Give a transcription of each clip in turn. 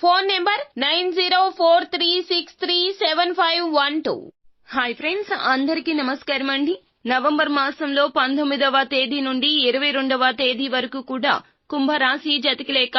Phone number nine zero four three six three seven five one two. Hi friends అందరికీ నమస్కారం అండి November మాసంలో పంతొమ్మిదవ తేదీ నుండి ఇరవై రెండవ తేదీ వరకు కూడా కుంభరాశి జతికి లేక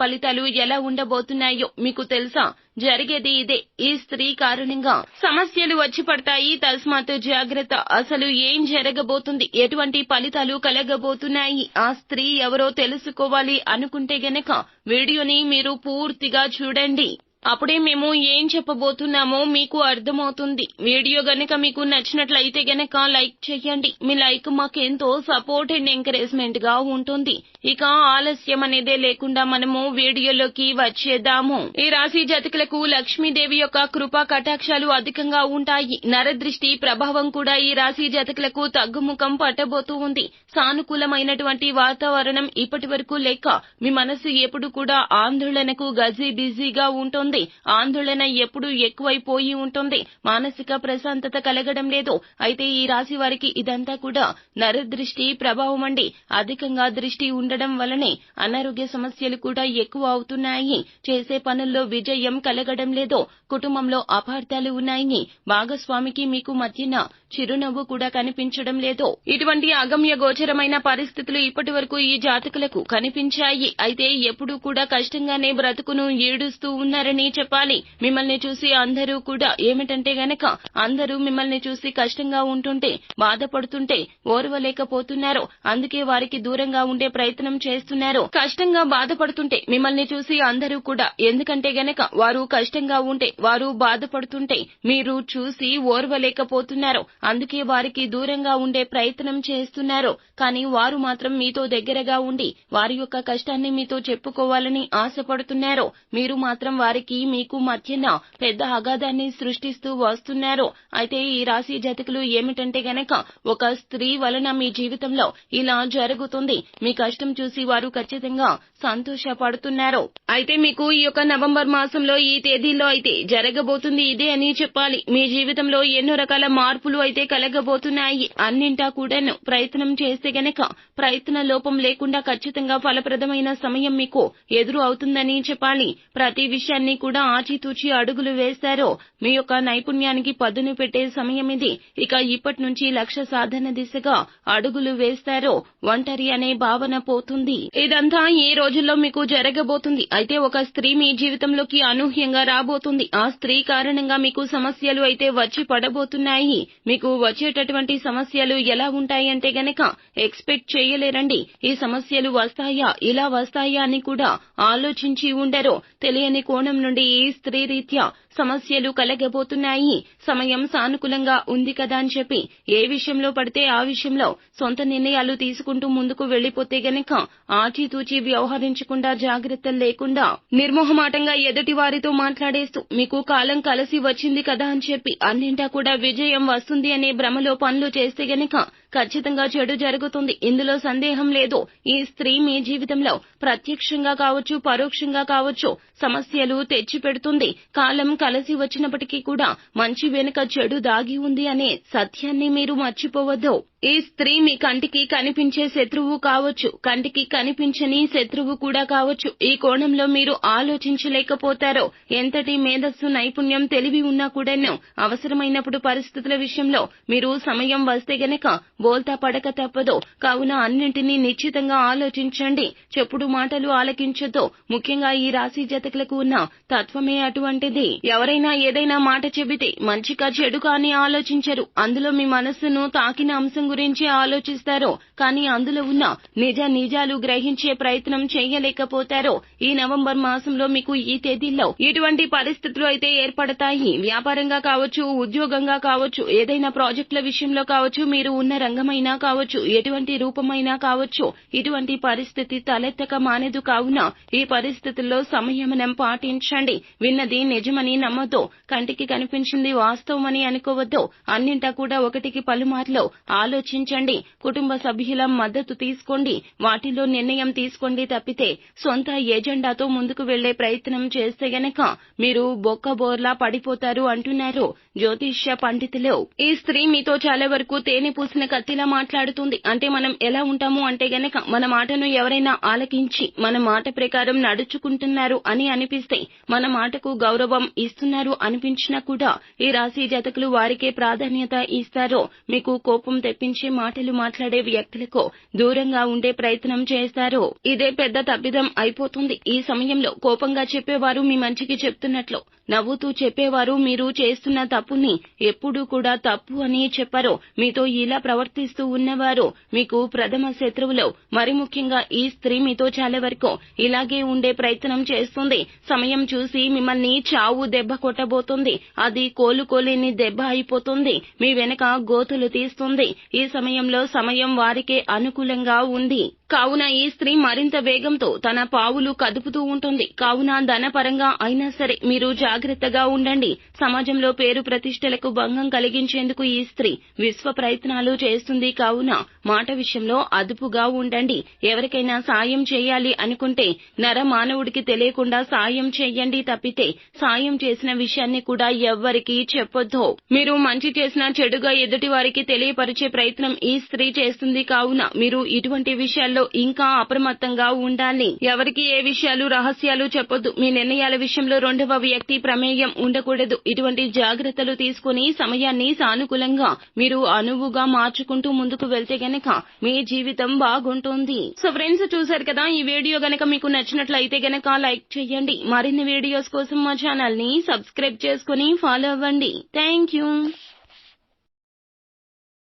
ఫలితాలు ఎలా ఉండబోతున్నాయో మీకు తెలుసా? జరిగేది ఇదే. ఈ స్త్రీ కారణంగా సమస్యలు వచ్చి పడతాయి. తస్మాత్ జాగ్రత్త. అసలు ఏం జరగబోతుంది? ఎటువంటి ఫలితాలు కలగబోతున్నాయి? ఆ స్త్రీ ఎవరో తెలుసుకోవాలి అనుకుంటే గనక వీడియోని మీరు పూర్తిగా చూడండి. అప్పుడే మేము ఏం చెప్పబోతున్నామో మీకు అర్థమవుతుంది. వీడియో గనక మీకు నచ్చినట్లయితే గనక లైక్ చేయండి. మీ లైక్ మాకెంతో సపోర్ట్ అండ్ ఎంకరేజ్మెంట్గా ఉంటుంది. ఇక ఆలస్యం అనేదే లేకుండా మనము వీడియోలోకి వచ్చేద్దాము. ఈ రాశి జాతకులకు లక్ష్మీదేవి యొక్క కృపా కటాక్షాలు అధికంగా ఉంటాయి. నరదృష్టి ప్రభావం కూడా ఈ రాశి జాతకులకు తగ్గుముఖం పట్టబోతూ ఉంది. సానుకూలమైనటువంటి వాతావరణం ఇప్పటి వరకు లేక మీ మనసు ఎప్పుడు కూడా ఆందోళనకు గజీ బిజీగా ఉంటుంది. ఆందోళన ఎప్పుడు ఎక్కువైపోయి ఉంటుంది. మానసిక ప్రశాంతత కలగడం లేదు. అయితే ఈ రాశి వారికి ఇదంతా కూడా నరదృష్టి ప్రభావం అండి. అధికంగా దృష్టి ఉండడం వలనే అనారోగ్య సమస్యలు కూడా ఎక్కువ అవుతున్నాయి. చేసే పనుల్లో విజయం కలగడం లేదు. కుటుంబంలో అపార్థాలు ఉన్నాయి. భాగస్వామికి మీకు మధ్యన చిరునవ్వు కూడా కనిపించడం లేదు. ఇటువంటి అగమ్య గోచరమైన పరిస్థితులు ఇప్పటి వరకు ఈ జాతకులకు కనిపించాయి. అయితే ఎప్పుడూ కూడా కష్టంగానే బ్రతుకును ఈడుస్తూ ఉన్నారని చెప్పాలి. మిమ్మల్ని చూసి అందరూ కూడా ఏమిటంటే గనక అందరూ మిమ్మల్ని చూసి కష్టంగా ఉంటుంటే బాధపడుతుంటే ఓర్వలేకపోతున్నారు. అందుకే వారికి దూరంగా ఉండే ప్రయత్నం చేస్తున్నారు. కష్టంగా బాధపడుతుంటే మిమ్మల్ని చూసి అందరూ కూడా ఎందుకంటే గనక వారు కష్టంగా ఉంటే వారు బాధపడుతుంటే మీరు చూసి ఓర్వలేకపోతున్నారు. అందుకే వారికి దూరంగా ఉండే ప్రయత్నం చేస్తున్నారు. కానీ వారు మాత్రం మీతో దగ్గరగా ఉండి వారి యొక్క కష్టాన్ని మీతో చెప్పుకోవాలని ఆశపడుతున్నారు. మీరు మాత్రం వారికి మీకు మధ్యన పెద్ద అగాధాన్ని సృష్టిస్తూ వస్తున్నారు. అయితే ఈ రాశి జాతకులు ఏమిటంటే గనక ఒక స్త్రీ వలన మీ జీవితంలో ఇలా జరుగుతుంది. మీ కష్టం చూసి వారు ఖచ్చితంగా సంతోషపడుతున్నారు. అయితే మీకు ఈ యొక్క నవంబర్ మాసంలో ఈ తేదీలో అయితే జరగబోతుంది ఇదే అని చెప్పాలి. మీ జీవితంలో ఎన్నో రకాల మార్పులు అయితే కలగబోతున్నాయి. అన్నింటా కూడాను ప్రయత్నం చేస్తే గనక ప్రయత్న లోపం లేకుండా ఖచ్చితంగా ఫలప్రదమైన సమయం మీకు ఎదురు అవుతుందని చెప్పాలి. ప్రతి విషయాన్ని కూడా ఆచితూచి అడుగులు వేశారో మీ యొక్క నైపుణ్యానికి పదును పెట్టే సమయం ఇది. ఇక ఇప్పటి నుంచి లక్ష్య సాధన దిశగా అడుగులు వేస్తారో ఒంటరి అనే భావన పోతుంది. ఇదంతా ఈ రోజుల్లో మీకు జరగబోతుంది. అయితే ఒక స్త్రీ మీ జీవితంలోకి అనూహ్యంగా రాబోతుంది. ఆ స్త్రీ కారణంగా మీకు సమస్యలు అయితే వచ్చి పడబోతున్నాయి. మీకు వచ్చేటటువంటి సమస్యలు ఎలా ఉంటాయి అంటే గనక ఎక్స్పెక్ట్ చేయలేరండి. ఈ సమస్యలు వస్తాయా ఇలా వస్తాయా అని కూడా ఆలోచించి ఉండరు తెలియని కోణం నుండి ఈ స్త్రీ రీత్యా సమస్యలు కలగబోతున్నాయి. సమయం సానుకూలంగా ఉంది కదా అని చెప్పి ఏ విషయంలో పడితే ఆ విషయంలో సొంత నిర్ణయాలు తీసుకుంటూ ముందుకు వెళ్ళిపోతే గనక ఆచితూచి వ్యవహరించకుండా జాగ్రత్తలు లేకుండా నిర్మోహమాటంగా ఎదుటి వారితో మాట్లాడేస్తూ మీకు కాలం కలిసి వచ్చింది కదా అని చెప్పి అన్నింటా కూడా విజయం వస్తుంది అనే భ్రమలో పనులు చేస్తే గనక ఖచ్చితంగా చెడు జరుగుతుంది. ఇందులో సందేహం లేదు. ఈ స్త్రీ మీ జీవితంలో ప్రత్యక్షంగా కావచ్చు పరోక్షంగా కావచ్చు సమస్యలు తెచ్చి పెడుతుంది కాలం కలిసి వచ్చినప్పటికీ కూడా మంచి వెనుక చెడు దాగి ఉంది అనే సత్యాన్ని మీరు మర్చిపోవద్దు. ఈ స్త్రీ మీ కంటికి కనిపించే శత్రువు కావచ్చు. కంటికి కనిపించని శత్రువు కూడా కావచ్చు. ఈ కోణంలో మీరు ఆలోచించలేకపోతారో ఎంతటి మేధస్సు నైపుణ్యం తెలివి ఉన్నా కూడాను అవసరమైనప్పుడు పరిస్థితుల విషయంలో మీరు సమయం వస్తే గనక బోల్తా పడక తప్పదు. కావున అన్నింటినీ నిశ్చితంగా ఆలోచించండి. చెప్పుడు మాటలు ఆలకించొద్దు. ముఖ్యంగా ఈ రాశి జతకులకు ఉన్న తత్వమే అటువంటిది. ఎవరైనా ఏదైనా మాట చెబితే మంచిగా చెడుకా అని ఆలోచించరు. అందులో మీ మనస్సును తాకిన అంశం గురించి ఆలోచిస్తారో కానీ అందులో ఉన్న నిజ నిజాలు గ్రహించే ప్రయత్నం చేయలేకపోతారో ఈ నవంబర్ మాసంలో మీకు ఈ తేదీల్లో ఇటువంటి పరిస్థితులు అయితే ఏర్పడతాయి. వ్యాపారంగా కావచ్చు ఉద్యోగంగా కావచ్చు ఏదైనా ప్రాజెక్టుల విషయంలో కావచ్చు మీరు ఉన్న రంగమైనా కావచ్చు ఎటువంటి రూపమైనా కావచ్చు ఇటువంటి పరిస్థితి తలెత్తక మానేదు. కావున ఈ పరిస్థితుల్లో సంయమనం పాటించండి. విన్నది నిజమని నమ్మొద్దు. కంటికి కనిపించింది వాస్తవమని అనుకోవద్దు. అన్నింటా కూడా ఒకటికి పలుమార్లు ఆలోచించండి. కుటుంబ సభ్యుల మద్దతు తీసుకోండి. వాటిలో నిర్ణయం తీసుకోండి తప్పితే సొంత ఎజెండాతో ముందుకు వెళ్ళే ప్రయత్నం చేస్తే గనక మీరు బొక్కబోర్లా పడిపోతారు అంటున్నారు జ్యోతిష్య పండితులు. ఈ స్త్రీ మీతో చాలా వరకు తేనె పూసిన కత్తిలా మాట్లాడుతుంది. అంటే మనం ఎలా ఉంటాము అంటే గనక మన మాటను ఎవరైనా ఆలకించి మన మాట ప్రకారం నడుచుకుంటున్నారు అని అనిపిస్తే మన మాటకు గౌరవం ఇస్తున్నారు అనిపించినా కూడా ఈ రాశి జతకులు వారికే ప్రాధాన్యత ఇస్తారో మీకు కోపం తెప్పించే మాటలు మాట్లాడే వ్యక్తులకు దూరంగా ఉండే ప్రయత్నం చేస్తారు. ఇదే పెద్ద తప్పిదం అయిపోతుంది. ఈ సమయంలో కోపంగా చెప్పేవారు మీ మంచికి చెప్తున్నట్లు. నవ్వుతూ చెప్పేవారు మీరు చేస్తున్న తప్పుని ఎప్పుడూ కూడా తప్పు అని చెప్పరో. మీతో ఇలా ప్రవర్తిస్తూ ఉన్నవారు మీకు ప్రథమ శత్రువులో. మరి ముఖ్యంగా ఈ స్త్రీ మీతో చాలా వరకు ఇలాగే ఉండే ప్రయత్నం చేస్తుంది. సమయం చూసి మిమ్మల్ని చావు దెబ్బ కొట్టబోతుంది. అది కోలుకోలేని దెబ్బ అయిపోతుంది. మీ వెనక గోతులు తీస్తుంది. ఈ సమయంలో సమయం వారికే అనుకూలంగా ఉంది. కావున ఈ స్త్రీ మరింత వేగంతో తన పావులు కదుపుతూ ఉంటుంది. కావున ధనపరంగా అయినా సరే మీరు జాగ్రత్తగా ఉండండి. సమాజంలో పేరు ప్రతిష్టలకు భంగం కలిగించేందుకు ఈ స్త్రీ విశ్వ ప్రయత్నాలు చేస్తుంది. కావున మాట విషయంలో అదుపుగా ఉండండి. ఎవరికైనా సాయం చేయాలి అనుకుంటే నర మానవుడికి తెలియకుండా సాయం చేయండి తప్పితే సాయం చేసిన విషయాన్ని కూడా ఎవ్వరికీ చెప్పొద్దు. మీరు మంచి చేసిన చెడుగా ఎదుటి వారికి తెలియపరిచే ప్రయత్నం ఈ స్త్రీ చేస్తుంది. కావున మీరు ఇటువంటి విషయాల్లో ఇంకా అప్రమత్తంగా ఉండాలి. ఎవరికి ఏ విషయాలు రహస్యాలు చెప్పొద్దు. మీ నిర్ణయాల విషయంలో రెండవ వ్యక్తి ప్రమేయం ఉండకూడదు. ఇటువంటి జాగ్రత్తలు తీసుకుని సమయాన్ని సానుకూలంగా మీరు అనువుగా మార్చుకుంటూ ముందుకు వెళ్తే గనక మీ జీవితం బాగుంటుంది. సో ఫ్రెండ్స్ చూసారు కదా ఈ వీడియో గనక మీకు నచ్చినట్లయితే గనక లైక్ చేయండి. మరిన్ని వీడియోస్ కోసం మా ఛానల్ని సబ్స్క్రైబ్ చేసుకుని ఫాలో అవ్వండి. Thank you